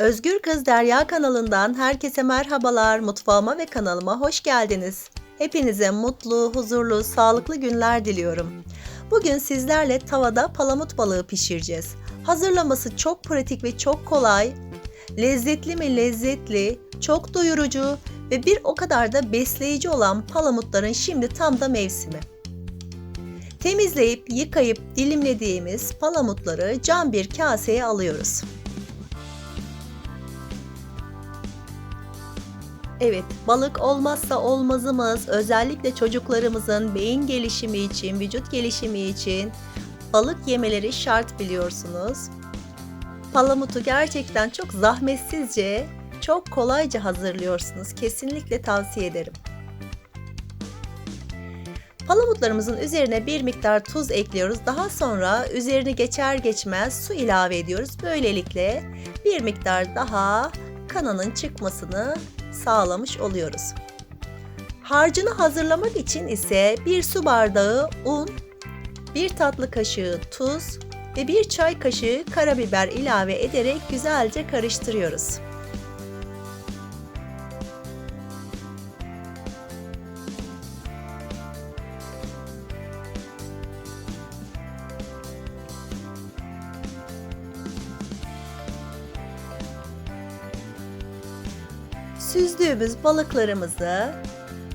Özgür Kız Derya kanalından herkese merhabalar. Mutfağıma ve kanalıma hoş geldiniz. Hepinize mutlu, huzurlu, sağlıklı günler diliyorum. Bugün sizlerle tavada palamut balığı pişireceğiz. Hazırlaması çok pratik ve çok kolay. Lezzetli mi lezzetli, çok doyurucu ve bir o kadar da besleyici olan palamutların şimdi tam da mevsimi. Temizleyip yıkayıp dilimlediğimiz palamutları cam bir kaseye alıyoruz. Evet, balık olmazsa olmazımız. Özellikle çocuklarımızın beyin gelişimi için, vücut gelişimi için balık yemeleri şart biliyorsunuz. Palamutu gerçekten çok zahmetsizce, çok kolayca hazırlıyorsunuz. Kesinlikle tavsiye ederim. Palamutlarımızın üzerine bir miktar tuz ekliyoruz. Daha sonra üzerini geçer geçmez su ilave ediyoruz. Böylelikle bir miktar daha kanının çıkmasını sağlamış oluyoruz. Harcını hazırlamak için ise bir su bardağı un, bir tatlı kaşığı tuz ve bir çay kaşığı karabiber ilave ederek güzelce karıştırıyoruz. Süzdüğümüz balıklarımızı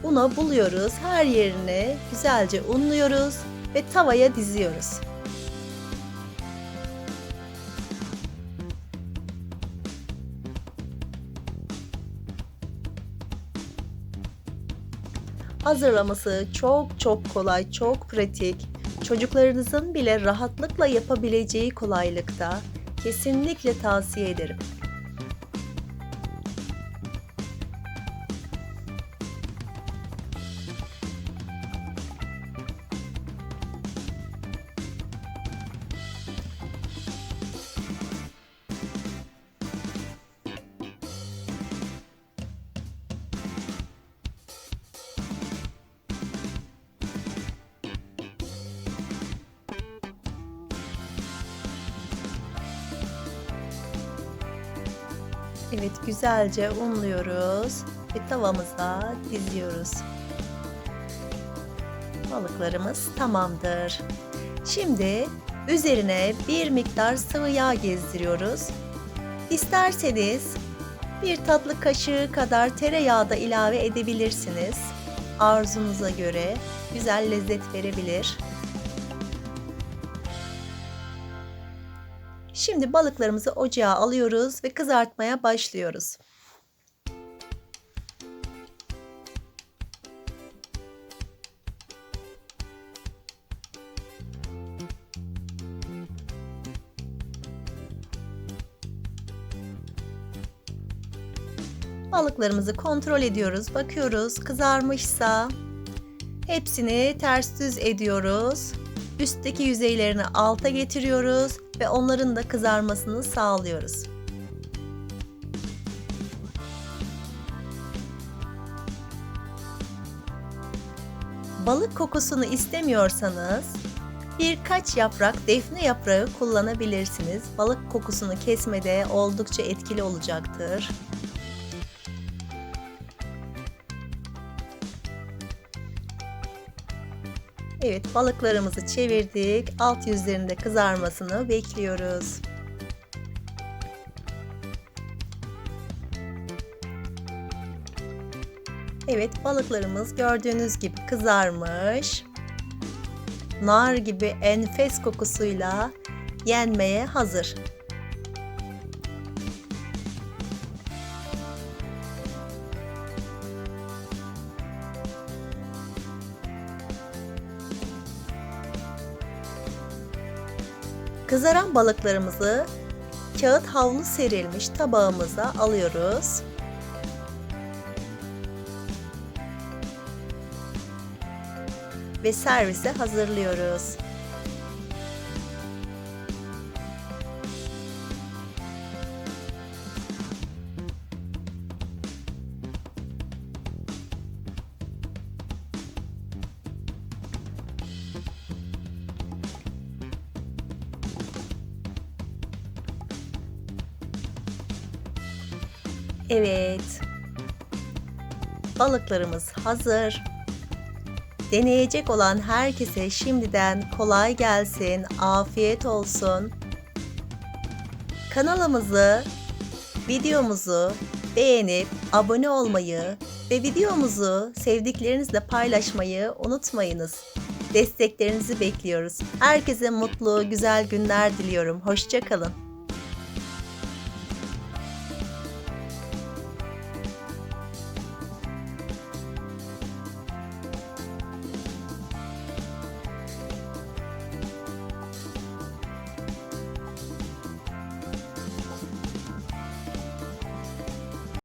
una buluyoruz. Her yerini güzelce unluyoruz ve tavaya diziyoruz. Hazırlaması çok çok kolay, çok pratik. Çocuklarınızın bile rahatlıkla yapabileceği kolaylıkta. Kesinlikle tavsiye ederim. Evet güzelce unluyoruz ve tavamıza diziyoruz. Balıklarımız tamamdır. Şimdi üzerine bir miktar sıvı yağ gezdiriyoruz. İsterseniz bir tatlı kaşığı kadar tereyağı da ilave edebilirsiniz. Arzunuza göre güzel lezzet verebilir. Şimdi balıklarımızı ocağa alıyoruz ve kızartmaya başlıyoruz. Balıklarımızı kontrol ediyoruz, bakıyoruz. Kızarmışsa hepsini ters düz ediyoruz. Üstteki yüzeylerini alta getiriyoruz ve onların da kızarmasını sağlıyoruz. Balık kokusunu istemiyorsanız birkaç yaprak defne yaprağı kullanabilirsiniz. Balık kokusunu kesmede oldukça etkili olacaktır. Evet balıklarımızı çevirdik. Alt yüzlerinde kızarmasını bekliyoruz. Evet balıklarımız gördüğünüz gibi kızarmış. Nar gibi enfes kokusuyla yenmeye hazır. Kızaran balıklarımızı kağıt havlu serilmiş tabağımıza alıyoruz. Ve servise hazırlıyoruz. Evet. Balıklarımız hazır. Deneyecek olan herkese şimdiden kolay gelsin, afiyet olsun. Kanalımızı, videomuzu beğenip abone olmayı ve videomuzu sevdiklerinizle paylaşmayı unutmayınız. Desteklerinizi bekliyoruz. Herkese mutlu, güzel günler diliyorum. Hoşçakalın.